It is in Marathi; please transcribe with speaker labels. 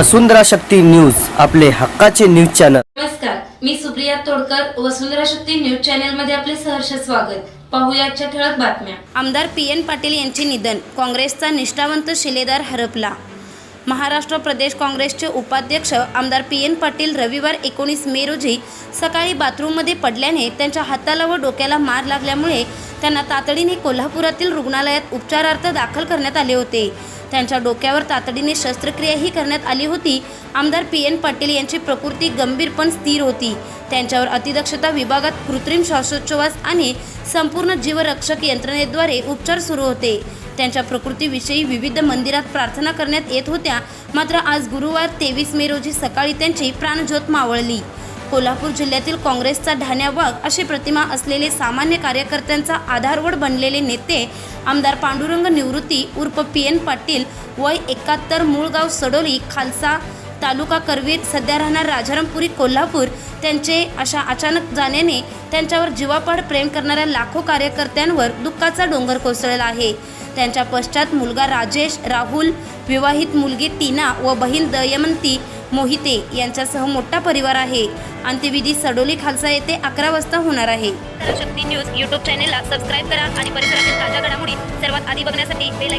Speaker 1: वसुंधरा शक्ती न्यूज आपले हक्काचे न्यूज चॅनल.
Speaker 2: नमस्कार मी सुप्रिया तोडकर वसुंधरा शक्ती न्यूज चॅनलमध्ये आपले सहर्ष स्वागत. पाहूया आजच्या ठळक बातम्या.
Speaker 3: आमदार पी एन पाटील यांचे निधन काँग्रेसचा निष्ठावंत शिलेदार हरपला. महाराष्ट्र प्रदेश काँग्रेसचे उपाध्यक्ष आमदार पी एन पाटील रविवार एकोणीस मे रोजी सकाळी बाथरूममध्ये पडल्याने त्यांच्या हाताला व डोक्याला मार लागल्यामुळे त्यांना तातडीने कोल्हापुरातील रुग्णालयात उपचारार्थ दाखल करण्यात आले होते. त्यांच्या डोक्यावर तातडीने शस्त्रक्रियाही करण्यात आली होती. आमदार पी एन पाटील यांची प्रकृती गंभीर पण स्थिर होती. त्यांच्यावर अतिदक्षता विभागात कृत्रिम श्वासोच्छवास आणि संपूर्ण जीवरक्षक यंत्रणेद्वारे उपचार सुरू होते. त्यांच्या प्रकृतीविषयी विविध मंदिरात प्रार्थना करण्यात येत होत्या. मात्र आज गुरुवार तेवीस मे रोजी सकाळी त्यांची प्राणज्योत मावळली. कोल्हापूर जिल्ह्यातील काँग्रेसचा ढाण्यावाघ अशी प्रतिमा असलेले सामान्य कार्यकर्त्यांचा आधारवड बनलेले नेते आमदार पांडुरंग निवृत्ती उर्फ पी एन पाटील वय एकाहत्तर मूळ गाव सडोली खालसा तालुका करवीर सध्या राहणार राजारामपुरी कोल्हापूर. त्यांचे अशा अचानक जाण्याने त्यांच्यावर जीवापाड प्रेम करणाऱ्या लाखो कार्यकर्त्यांवर दुःखाचा डोंगर कोसळला आहे. त्यांच्या पश्चात मुलगा राजेश राहुल विवाहित मुलगी टीना व बहीण दयमंती मोहिते यांच्यासह मोठा परिवार आहे. अंत्यविधी सडोली खालसा येथे अकरा वाजता होणार आहे. शक्ती न्यूज युट्यूब चॅनेलला सबस्क्राईब करा आणि परिसरातील ताज्या घडामोडी सर्वात आधी बघण्यासाठी बेल